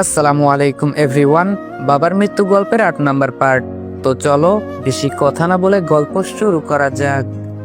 আসসালামু আলাইকুম এভরিওয়ান বাবার মৃত্যু গল্পের আট নাম্বার পার্ট। তো চলো, বেশি কথা না বলে গল্প শুরু করা যাক।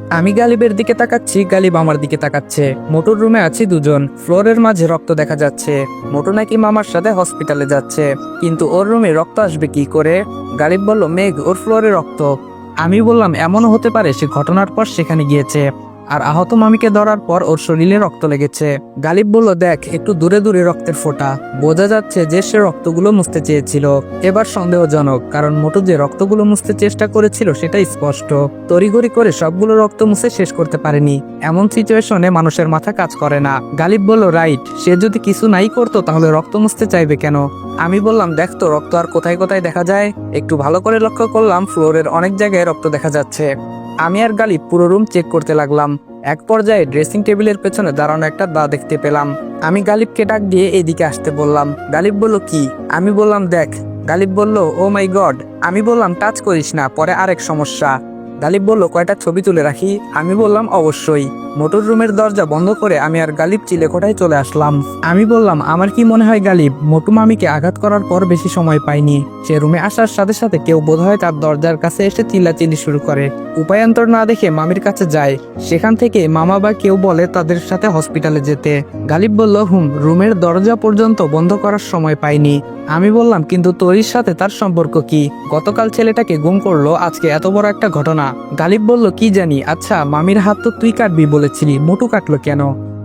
আমি গালিবের দিকে তাকাচ্ছি, গালিব আমার দিকে তাকাচ্ছে। মোটর রুমে আছি দুজন। ফ্লোরের মাঝে রক্ত দেখা যাচ্ছে। মোটু নাকি মামার সাথে হসপিটালে যাচ্ছে। কিন্তু ওর রুমে রক্ত আসবে কি করে? গালিব বলল, মেঘ, ওর ফ্লোরে রক্ত। আমি বললাম, এমনও হতে পারে, সে ঘটনার পর সেখানে গিয়েছে। আর আহত মামিকে ধরার পর ওর শরীরে রক্ত লেগেছে। গালিব বলল, দেখ, একটু দূরে দূরে রক্তের ফোঁটা। বোঝা যাচ্ছে যে সে রক্তগুলো মুছতে চেয়েছিল। এবার সন্দেহজনক, কারণ মোটু যে রক্তগুলো মুছতে চেষ্টা করেছিল সেটা স্পষ্ট। তড়িঘড়ি করে সবগুলো রক্ত মুছে শেষ করতে পারেনি। এমন সিচুয়েশনে মানুষের মাথা কাজ করে না। গালিব বলল, রাইট, সে যদি কিছু নাই করতো তাহলে রক্ত মুছতে চাইবে কেন? আমি বললাম, দেখ তো, রক্ত আর কোথায় কোথায় দেখা যায়? একটু ভালো করে লক্ষ্য করলাম, ফ্লোরের অনেক জায়গায় রক্ত দেখা যাচ্ছে। আমি আর গালিব পুরো রুম চেক করতে লাগলাম। এক পর্যায়ে ড্রেসিং টেবিলের পেছনে দাঁড়ানো একটা দা দেখতে পেলাম। আমি গালিবকে ডাক দিয়ে এদিকে আসতে বললাম, গালিব বলল কি? আমি বললাম, দেখ। গালিব বলল ও মাই গড আমি বললাম, টাচ করিস না, পরে আরেক সমস্যা। গালিব বলল, কয়টা ছবি তুলে রাখি? আমি বললাম, অবশ্যই। মোটর রুমের দরজা বন্ধ করে আমি আর গালিব চিলেকোঠায় চলে আসলাম। আমি বললাম, আমার কি মনে হয় গালিব, মোটু মামিকে আঘাত করার পর বেশি সময় পাইনি? সে রুমে আসার সাথে সাথে কেউ বোধহয় তার দরজার কাছে এসে চিল্লাচিল্লি শুরু করে। উপায়ান্তর না দেখে মামির কাছে যায়। সেখান থেকে মামা বা কেউ বলে তাদের সাথে হসপিটালে যেতে। গালিব বলল, হুম, রুমের দরজা পর্যন্ত বন্ধ করার সময় পাইনি। আমি বললাম, কিন্তু তরির সাথে তার সম্পর্ক কি? গতকাল ছেলেটাকে গুম করল, আজকে এত বড় একটা ঘটনা। গালিব বলল, কি জানি? আচ্ছা মামির হাত তো তুই কাটবি বলেছিলি, মোটু কাটলো কেন?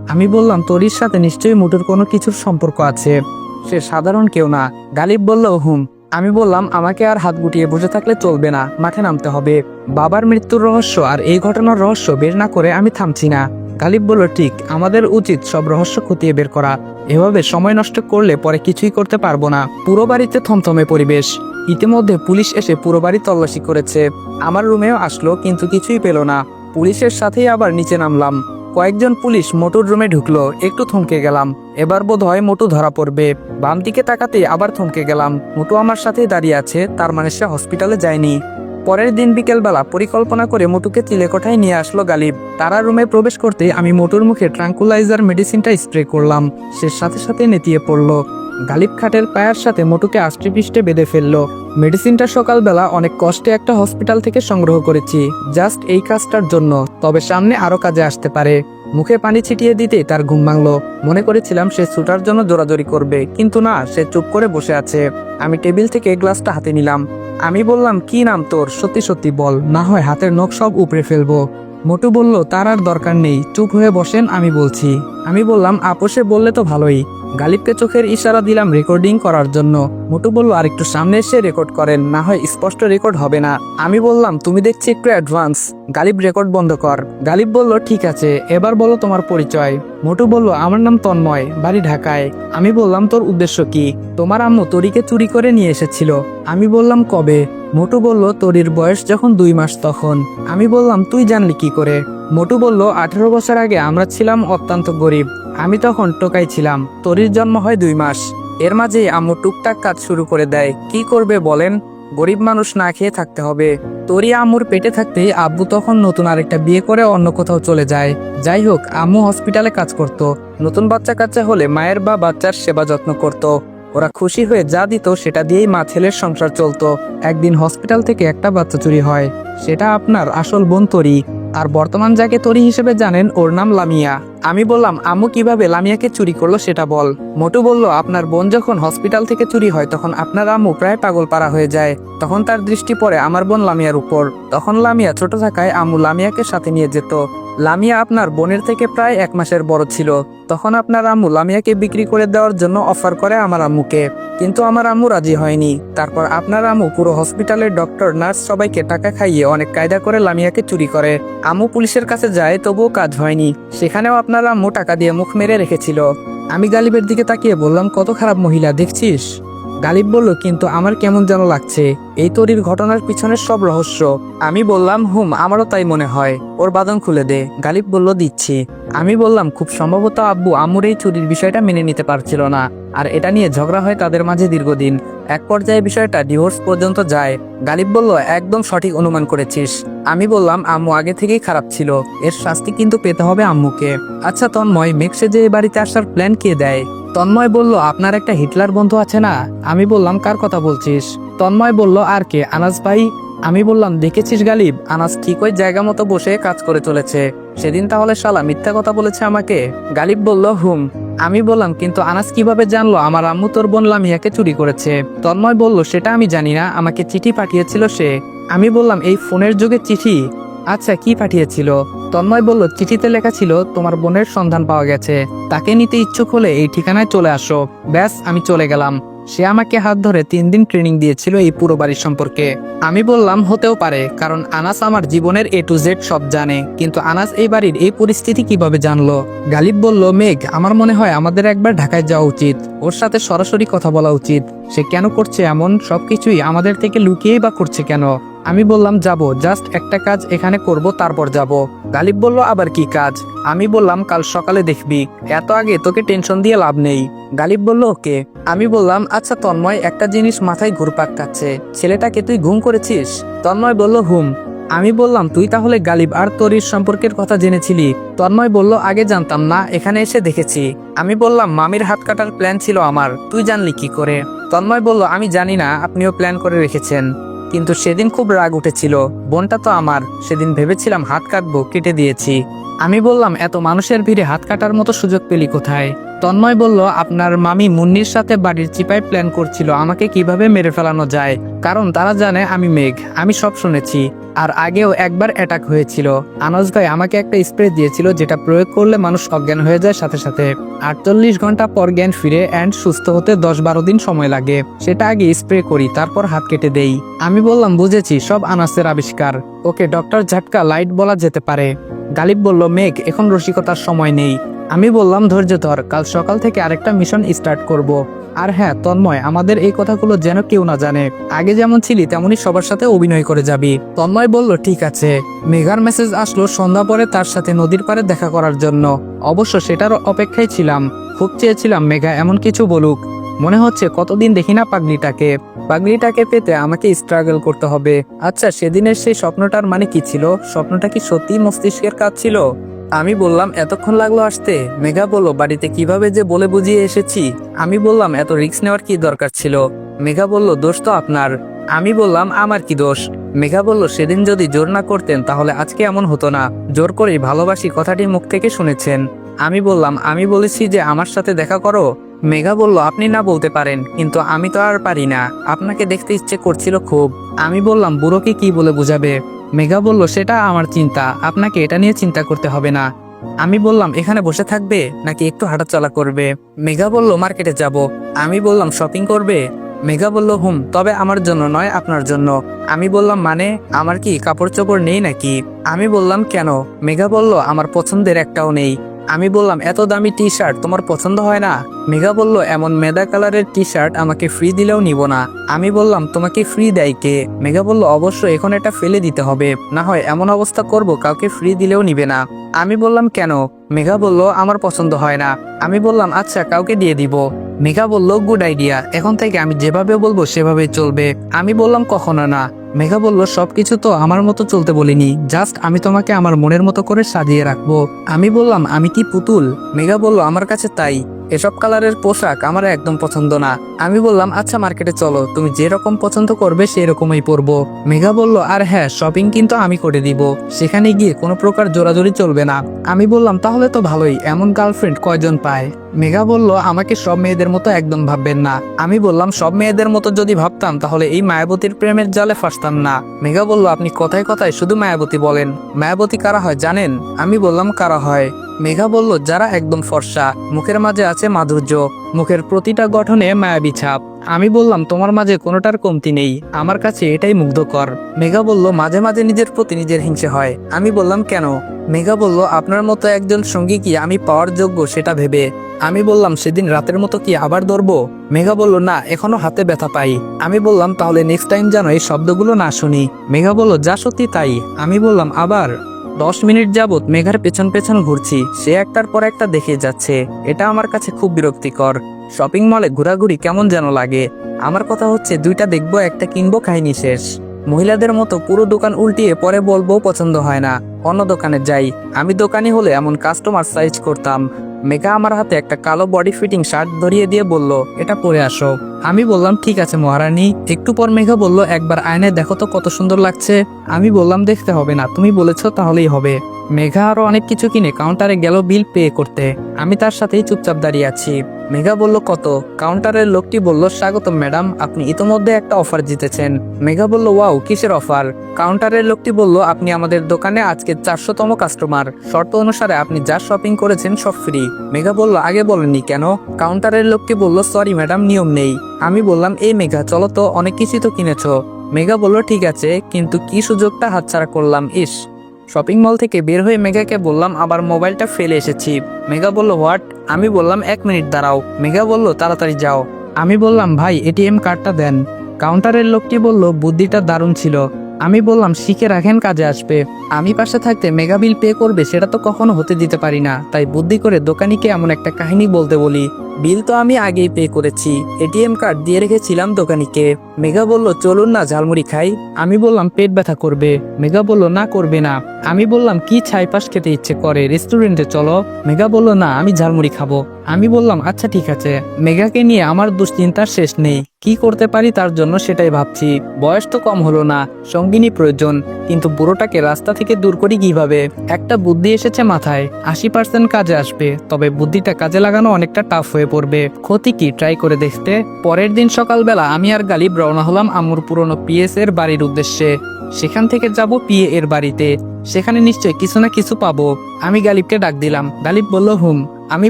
আমি বললাম, তরির সাথে নিশ্চয়ই মোটুর কোনো কিছুর সম্পর্ক আছে। সে সাধারণ কেউ না। গালিব বলল, হুম। আমি বললাম, আমাকে আর হাত গুটিয়ে বসে থাকলে চলবে না, মাঠে নামতে হবে। বাবার মৃত্যুর রহস্য আর এই ঘটনার রহস্য বের না করে আমি থামছি না। গালিব বলল, ঠিক, আমাদের উচিত সব রহস্য খতিয়ে বের করা। এভাবে সময় নষ্ট করলে পরে কিছুই করতে পারব না। পুরো বাড়িতে থমথমে পরিবেশ। ইতিমধ্যে পুলিশ এসে পুরো বাড়ি তল্লাশি করেছে। আমার রুমেও আসলো, কিন্তু কিছুই পেল না। পুলিশের সাথেই আবার নিচে নামলাম। কয়েকজন পুলিশ মোটুর রুমে ঢুকলো, একটু থমকে গেলাম। এবার বোধ হয় মোটু ধরা পড়বে। বাম দিকে তাকাতে আবার থমকে গেলাম। মোটু আমার সাথেই দাঁড়িয়ে আছে, তার মানে সে হসপিটালে যায়নি। পরের দিন বিকেলবেলা পরিকল্পনা করে মোটুকে চিলেকোঠায় নিয়ে আসলো গালিব। তারা রুমে প্রবেশ করতে আমি মোটুর মুখে ট্রাঙ্কুলাইজার মেডিসিনটা স্প্রে করলাম। সে সাথে সাথে নেতিয়ে পড়ল। গালিব খাটের পায়ের সাথে মোটুকে আষ্ট্রিপৃষ্টে বেঁধে ফেলল। মেডিসিনটা সকালবেলা অনেক কষ্টে একটা হসপিটাল থেকে সংগ্রহ করেছি। জাস্ট এই কাজটার জন্য, তবে সামনে আরও কাজে আসতে পারে। মুখে পানি ছিটিয়ে দিতেই তার ঘুম ভাঙলো। মনে করেছিলাম সে ছুটার জন্য জোরাজোরি করবে, কিন্তু না, সে চুপ করে বসে আছে। আমি টেবিল থেকে গ্লাসটা হাতে নিলাম। আমি বললাম, কি নাম তোর? সত্যি সত্যি বল। না হয় হাতের নখ সব উপড়ে ফেলব। মোটু বলল, তার আর দরকার নেই। চুপ হয়ে বসেন, আমি বলছি। আমি বললাম আপোষে বললে তো ভালোই। গালিবকে চোখের ইশারা দিলাম রেকর্ডিং করার জন্য। মোটু বলল আর একটু সামনে এসে রেকর্ড করেন, না হয় স্পষ্ট রেকর্ড হবে না। আমি বললাম, তুমি দেখছি একটু অ্যাডভান্স। গালিব, রেকর্ড বন্ধ কর। গালিব বলল, ঠিক আছে, এবার বলো তোমার পরিচয়। মোটু বলল, আমার নাম তন্ময়, বাড়ি ঢাকায়। আমি বললাম, তোর উদ্দেশ্য কি? তোমার আম্মু তরিকে চুরি করে নিয়ে এসেছিল। আমি বললাম, কবে? মোটু বলল তরির বয়স যখন দুই মাস তখন। আমি বললাম, তুই জানলি কি করে? মোটু বলল, আঠেরো বছর আগে আমরা ছিলাম অত্যন্ত গরিব। আমি তখন টোকাই ছিলাম। তরির জন্ম হয় দুই মাস। এর মাঝেই আম্মু টুকটাক কাজ শুরু করে দেয়। কি করবে বলেন? গরিব মানুষ না খেয়ে থাকতে হবে। তরি আম্মুর পেটে থাকতেই আব্বু তখন নতুন আরেকটা বিয়ে করে অন্য কোথাও চলে যায়। যাই হোক, আম্মু হসপিটালে কাজ করত। নতুন বাচ্চা কাচ্চা হলে মায়ের বা বাচ্চার সেবা যত্ন করত। ওরা খুশি হয়ে যা দিত, সেটা দিয়েই মা ছেলের সংসার চলতো। একদিন হসপিটাল থেকে একটা বাচ্চা চুরি হয়। সেটা আপনার আসল বোন তরি। আর বর্তমান যাকে তরি হিসেবে জানেন, ওর নাম লামিয়া। আমি বললাম, আম্মু কীভাবে লামিয়াকে চুরি করল সেটা বল। মোটু বলল, আপনার বোন যখন হসপিটাল থেকে চুরি হয়, তখন আপনার আম্মু প্রায় পাগল পারা হয়ে যায়। তখন তার দৃষ্টি পড়ে আমার বোন লামিয়ার উপর। তখন লামিয়া ছোট থাকায় আম্মু লামিয়াকে সাথে নিয়ে যেত। লামিয়া আপনার বোনের থেকে প্রায় এক মাসের বড় ছিল। তখন আপনার আম্মু লামিয়াকে বিক্রি করে দেওয়ার জন্য অফার করে আমার আম্মুকে। কিন্তু আমার আম্মু রাজি হয়নি। তারপর আপনার আম্মু পুরো হসপিটালের ডক্টর, নার্স সবাইকে টাকা খাইয়ে অনেক কায়দা করে লামিয়াকে চুরি করে। আম্মু পুলিশের কাছে যায়, তবুও কাজ হয়নি। সেখানেও আপনার আম্মু টাকা দিয়ে মুখ মেরে রেখেছিল। আমি গালিবের দিকে তাকিয়ে বললাম, কত খারাপ মহিলা, দেখছিস? গালিব বলল, কিন্তু আমার কেমন যেন লাগছে। এই তরির ঘটনার পিছনের সব রহস্য। আমি বললাম, হুম, আমারও তাই মনে হয়। ওর বাদন খুলে দে। গালিব বলল, দিচ্ছি। আমি বললাম, খুব সম্ভবত আব্বু আম্মুর এই চুরির বিষয়টা মেনে নিতে পারছিল না। আর এটা নিয়ে ঝগড়া হয় তাদের মাঝে দীর্ঘদিন। এক পর্যায়ে বিষয়টা ডিভোর্স পর্যন্ত যায়। গালিব বলল, একদম সঠিক অনুমান করেছিস। আমি বললাম, আম্মু আগে থেকেই খারাপ ছিল। এর শাস্তি কিন্তু পেতে হবে আম্মুকে। আচ্ছা তন্ময় মেক্সে যে বাড়িতে আসার প্ল্যান কে দেয়? তন্ময় বলল, আপনার একটা হিটলার বন্ধু আছে না? আমি বললাম, কার কথা বলছিস? তন্ময় বলল, আর কে? আনাস ভাই? আমি বললাম, দেখেছিস গালিব? আনাস ঠিক ওই জায়গা মতো বসে কাজ করে চলেছে। সেদিন তাহলে শালা মিথ্যা কথা বলেছে আমাকে? গালিব বলল, হুম। আমি বললাম, কিন্তু আনাস কীভাবে জানলো? আমার আম্মু তোর বোন লামিয়াকে চুরি করেছে। তন্ময় বলল, সেটা আমি জানি না, আমাকে চিঠি পাঠিয়েছিল সে। আমি বললাম, এই ফোনের যুগে চিঠি? আচ্ছা কি পাঠিয়েছিল? তন্ময় বলল, চিঠিতে লেখা ছিল, তোমার বোনের সন্ধান পাওয়া গেছে। তাকে নিতে ইচ্ছুক হলে এই ঠিকানায় চলে আসো। ব্যাস, আমি চলে গেলাম। সে আমাকে হাত ধরে তিন দিন ট্রেনিং দিয়েছিল এই পুরো বাড়ির সম্পর্কে। আমি বললাম, হতেও পারে, কারণ আনাস আমার জীবনের এ টু জেড সব জানে। কিন্তু আনাস এই বাড়ির এই পরিস্থিতি কীভাবে জানলো? গালিব বলল, মেঘ, আমার মনে হয় আমাদের একবার ঢাকায় যাওয়া উচিত। ওর সাথে সরাসরি কথা বলা উচিত। সে কেন করছে এমন সবকিছুই আমাদের থেকে লুকিয়েই বা করছে কেন? আমি বললাম, যাব জাস্ট একটা কাজ এখানে করব, তারপর যাব। গালিব বলল, আবার কি কাজ? আমি বললাম, কাল সকালে দেখবি, এত আগে তোকে টেনশন দিয়ে লাভ নেই। গালিব বলল, ওকে। আমি বললাম আচ্ছা তন্ময়, একটা জিনিস মাথায় ঘুরপাক খাচ্ছে, ছেলেটাকে তুই ঘুম করেছিস? তন্ময় বলল, হুম। আমি বললাম, তুই তাহলে গালিব আর তরির সম্পর্কের কথা জেনেছিলি? তন্ময় বলল, আগে জানতাম না, এখানে এসে দেখেছি। আমি বললাম, মামির হাত কাটার প্ল্যান ছিল আমার, তুই জানলি কি করে? তন্ময় বলল, আমি জানি না, আপনিও প্ল্যান করে রেখেছেন। কিন্তু সেদিন খুব রাগ উঠেছিল। বোনটা তো আমার। সেদিন ভেবেছিলাম হাত কাটবো কেটে দিয়েছি। আমি বললাম, এত মানুষের ভিড়ে হাত কাটার মতো সুযোগ পেলি কোথায়? তন্ময় বলল, আপনার মামি মুন্নির সাথে বাড়ির চিপায় প্ল্যান করছিল, আমাকে কীভাবে মেরে ফেলানো যায়? কারণ তারা জানে আমি মেঘ, আমি সব শুনেছি। আর আগেও একবার অ্যাটাক হয়েছিল। আনাস ভাই আমাকে একটা স্প্রে দিয়েছিল, যেটা প্রয়োগ করলে মানুষ অজ্ঞান হয়ে যায় সাথে সাথে। আটচল্লিশ ঘণ্টা পর জ্ঞান ফিরে অ্যান্ড সুস্থ হতে দশ বারো দিন সময় লাগে। সেটা আগে স্প্রে করি, তারপর হাত কেটে দেই। আমি বললাম, বুঝেছি, সব আনাসের আবিষ্কার। ওকে ডক্টর ঝাটকা লাইট বলা যেতে পারে। গালিব বলল, মেঘ, এখন রসিকতার সময় নেই। আমি বললাম, ধৈর্য ধর, কাল সকাল থেকে আরেকটা মিশন স্টার্ট করব। আর হ্যাঁ তন্ময়, আমাদের এই কথাগুলো যেন কেউ না জানে। আগে যেমন ছিলি, তেমনই সবার সাথে অভিনয় করে যাবি। তন্ময় বলল, ঠিক আছে। মেঘার মেসেজ আসলো সন্ধ্যা পরে তার সাথে নদীর পাড়ে দেখা করার জন্য। অবশ্য সেটার অপেক্ষায় ছিলাম। খুব চেয়েছিলাম, মেঘা, এমন কিছু বলুক। মনে হচ্ছে, কতদিন দেখি না পাগলিটাকে। পাগলিটাকে পেতে আমাকে স্ট্রাগল করতে হবে। আচ্ছা সেদিনের সেই স্বপ্নটার মানে কি ছিল? স্বপ্নটা কি সত্যি মস্তিষ্কের কাজ ছিল? আমি বললাম, এতক্ষণ লাগল আসতে। মেঘা বলল, বাড়িতে কীভাবে যে বলে বুঝিয়ে এসেছি? আমি বললাম, এত রিস্ক নেওয়ার কি দরকার ছিল? মেঘা বলল, দোষ তো আপনার। আমি বললাম, আমার কি দোষ? মেঘা বলল, সেদিন যদি জোর না করতেন, তাহলে আজকে এমন হতো না। জোর করেই ভালোবাসি কথাটি মুখ থেকে শুনেছেন। আমি বললাম, আমি বলেছি যে আমার সাথে দেখা করো। মেঘা বলল, আপনি না বলতে পারেন, কিন্তু আমি তো আর পারি না। আপনাকে দেখতে ইচ্ছে করছিল খুব। আমি বললাম, বুড়োকে কি বলে বুঝাবে? মেঘা বলল, সেটা আমার চিন্তা। আপনাকে এটা নিয়ে চিন্তা করতে হবে না। আমি বললাম, এখানে বসে থাকবে নাকি একটু হাঁটাচলা করবে? মেঘা বলল, মার্কেটে যাব। আমি বললাম, শপিং করবে? মেঘা বলল, হুম, তবে আমার জন্য নয়, আপনার জন্য। আমি বললাম মানে আমার কি কাপড় চোপড় নেই নাকি? আমি বললাম, কেন? মেঘা বলল, আমার পছন্দের একটাও নেই। আমি বললাম, এত দামি টি শার্ট তোমার পছন্দ হয় না? মেঘা বলল, এমন মেদা কালারের টি শার্ট আমাকে ফ্রি দিলেও নিব না। আমি বললাম, তোমাকে ফ্রি দেয় কে? মেঘা বলল অবশ্য এখন এটা ফেলে দিতে হবে। না হয় এমন অবস্থা করব, কাউকে ফ্রি দিলেও নিবে না। আমি বললাম, কেন? মেঘা বলল, আমার পছন্দ হয় না। আমি বললাম আচ্ছা কাউকে দিয়ে দিব? মেঘা বলল, গুড আইডিয়া, এখন থেকে আমি যেভাবে বলব সেভাবে চলবে। আমি বললাম, কখনো না। মেঘা বলল, সবকিছু তো আমার মতো চলতে বলিনি। জাস্ট আমি তোমাকে আমার মনের মতো করে সাজিয়ে রাখব। আমি বললাম, আমি কি পুতুল? মেঘা বলল, আমার কাছে তাই। এসব কালারের পোশাক আমার একদম পছন্দ না। আমি বললাম আচ্ছা মার্কেটে চলো, তুমি যেরকম পছন্দ করবে সেই রকমই পরবো। মেঘা বলল, আর হ্যাঁ শপিং কিন্তু আমি করে দিব। সেখানে গিয়ে কোনো প্রকার জোরাজোরি চলবে না। আমি বললাম, তাহলে তো ভালোই, এমন গার্লফ্রেন্ড কয়জন পায়? মেঘা বলল, আমাকে সব মেয়েদের মতো একদম ভাববেন না। আমি বললাম, সব মেয়েদের মতো যদি ভাবতাম, তাহলে এই মায়াবতীর প্রেমের জালে ফাঁসতাম না। মেঘা বলল, আপনি কথায় কথায় শুধু মায়াবতী বলেন। মায়াবতী কারা হয় জানেন? আমি বললাম, কারা হয়? মেঘা বলল, যারা একদম ফর্সা, মুখের মাঝে আছে মাধুর্য, মুখের প্রতিটা গঠনে মায়াবী ছাপ। আমি বললাম, তোমার মাঝে কোনোটার কমতি নেই, আমার কাছে এটাই মুগ্ধকর। মেঘা বলল, মাঝে মাঝে নিজের প্রতি নিজের হিংসে হয়। আমি বললাম, কেন? মেঘা বলল, আপনার মতো একজন সঙ্গী কি আমি পাওয়ার যোগ্য সেটা ভেবে? আমি বললাম, সেদিন রাতের মতো কি আবার ধরবো? মেঘা বলল, না, এখনও হাতে ব্যথা পাই। আমি বললাম, তাহলে নেক্সট টাইম যেন এই শব্দগুলো না শুনি। মেঘা বলল, যা সত্যি তাই। আমি বললাম, আবার? দশ মিনিট যাবৎ মেঘার পেছন পেছন ঘুরছি, সে একটার পর একটা দেখে যাচ্ছে। এটা আমার কাছে খুব বিরক্তিকর। শপিং মলে ঘোরাঘুরি কেমন যেন লাগে। আমার কথা হচ্ছে, দুইটা দেখব, একটা কিনবো খাইনি শেষ। মহিলাদের মতো পুরো দোকান উল্টিয়ে পরে বলব পছন্দ হয় না। অন্য দোকানে যাই। আমি দোকানি হলে এমন কাস্টমার সাইজ করতাম। মেঘা আমার হাতে একটা কালো বডি ফিটিং শার্ট ধরিয়ে দিয়ে বলল, এটা পরে আসো। আমি বললাম, ঠিক আছে মহারানী। একটু পর মেঘা বলল, একবার আয়নায় দেখো তো কত সুন্দর লাগছে। আমি বললাম, দেখতে হবে না, তুমি বলেছ তাহলেই হবে। মেঘা আরও অনেক কিছু কিনে কাউন্টারে গেল বিল পে করতে। আমি তার সাথেই চুপচাপ দাঁড়িয়ে আছি। মেঘা বলল, কত? কাউন্টারের লোকটি বলল, স্বাগতম, ম্যাডাম, আপনি ইতোমধ্যে একটা অফার জিতেছেন। মেঘা বলল, ওয়াও, কিসের অফার? কাউন্টারের লোকটি বলল, আপনি আমাদের দোকানে আজকে চারশোতম কাস্টমার। শর্ত অনুসারে আপনি যা শপিং করেছেন সব ফ্রি। মেঘা বলল, আগে বলেননি কেন? কাউন্টারের লোকটি বলল, সরি, ম্যাডাম, নিয়ম নেই। আমি বললাম, এই মেঘা, চলো তো, অনেক কিছুই তো কিনেছো। মেঘা বলল, ঠিক আছে, কিন্তু কি সুযোগটা হাতছাড়া করলাম, ইস। শপিং মল থেকে বের হয়ে মেঘাকে বললাম, আবার মোবাইলটা ফেলে এসেছি। মেঘা বলল, হোয়াট? আমি বললাম, এক মিনিট দাঁড়াও। মেঘা বলল, তাড়াতাড়ি যাও। আমি বললাম, ভাই এটিএম কার্ডটা দেন। কাউন্টারের লোকটি বলল, বুদ্ধিটা দারুণ ছিল। আমি বললাম, শিখে রাখেন, কাজে আসবে। আমি পাশে থাকতে মেগা বিল পে করবে, সেটা তো কখনো হতে দিতে পারি না। তাই বুদ্ধি করে দোকানিকে এমন একটা কাহিনী বলতে বলি। বিল তো আমি আগেই পে করেছি। এটিএম কার্ড দিয়ে রেখেছিলাম দোকানিকে। মেঘা বলল, চলুন না, ঝালমুড়ি খাই। আমি বললাম, পেট ব্যথা করবে। মেঘা বলল, না, করবে না। আমি বললাম, কি ছাইপাস খেতে ইচ্ছে করে? রেস্টুরেন্টে চলো। মেঘা বলল, না, আমি ঝালমুড়ি খাব। আমি বললাম আচ্ছা ঠিক আছে। মেঘাকে নিয়ে আমার দুশ্চিন্তার শেষ নেই। কি করতে পারি তার জন্য সেটাই ভাবছি। বয়স তো কম হলো না, সঙ্গিনী প্রয়োজন। কিন্তু বুড়োটাকে রাস্তা থেকে দূর করি কীভাবে? একটা বুদ্ধি এসেছে মাথায়, আশি পার্সেন্ট কাজে আসবে। তবে বুদ্ধিটা কাজে লাগানো অনেকটা টাফ হয়ে পড়বে ক্ষতি কি? ট্রাই করে দেখতে। পরের দিন সকালবেলা আমি আর গালিব রওনা হলাম আমুর পুরনো পিএস এর বাড়ির উদ্দেশ্যে। সেখান থেকে যাব পিএ এর বাড়িতে। সেখানে নিশ্চয় কিছু না কিছু পাবো। আমি গালিবকে ডাক দিলাম। গালিব বলল, হুম। আমি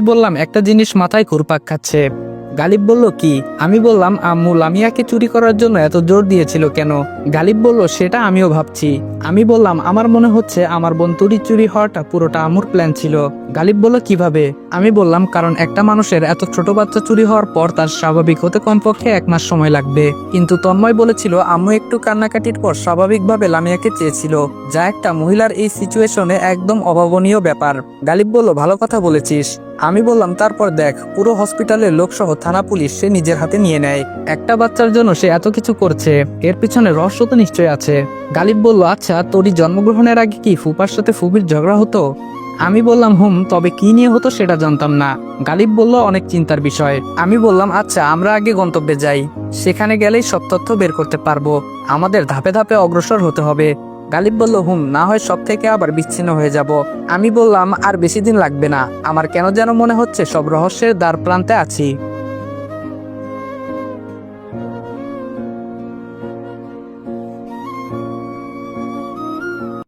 বললাম, একটা জিনিস মাথায় ঘুরপাক খাচ্ছে। গালিব বলল, কি? আমি বললাম, আম্মু, লামিয়াকে চুরি করার জন্য এত জোর দিয়েছিল কেন? গালিব বলল, সেটা আমিও ভাবছি। আমি বললাম, আমার মনে হচ্ছে আমার বোন তুড়ি চুরি হওয়াটা পুরোটা আমুর প্ল্যান ছিল। গালিব বলল, কীভাবে? আমি বললাম, কারণ একটা মানুষের এত ছোট বাচ্চা চুরি হওয়ার পর তার স্বাভাবিক হতে কমপক্ষে এক মাস সময় লাগবে। কিন্তু তন্ময় বলেছিল, আম্মু একটু কান্নাকাটির পর স্বাভাবিকভাবে লামিয়াকে চেয়েছিল, যা একটা মহিলার এই সিচুয়েশনে একদম অভাবনীয় ব্যাপার। গালিব বলল, ভালো কথা বলেছিস। আমি বললাম, তারপর দেখ, পুরো হসপিটালের লোকসহ থানা পুলিশ সে নিজের হাতে নিয়ে নেয়। একটা বাচ্চার জন্য সে এত কিছু করছে, এর পিছনে রহস্য তো নিশ্চয় আছে। গালিব বলল আচ্ছা তোরই জন্মগ্রহণের আগে কি ফুপার সাথে ফুবির ঝগড়া হতো? আমি বললাম, হুম, তবে কি নিয়ে হতো সেটা জানতাম না। গালিব বলল, অনেক চিন্তার বিষয়। আমি বললাম আচ্ছা আমরা আগে গন্তব্যে যাই। সেখানে গেলেই সব তথ্য বের করতে পারব। আমাদের ধাপে ধাপে অগ্রসর হতে হবে। গালিব বলল, হুম, না হয় সব থেকে আবার বিচ্ছিন্ন হয়ে যাব। আমি বললাম, আর বেশি দিন লাগবে না। আমার কেন যেন মনে হচ্ছে সব রহস্যের দ্বার প্রান্তে আছি।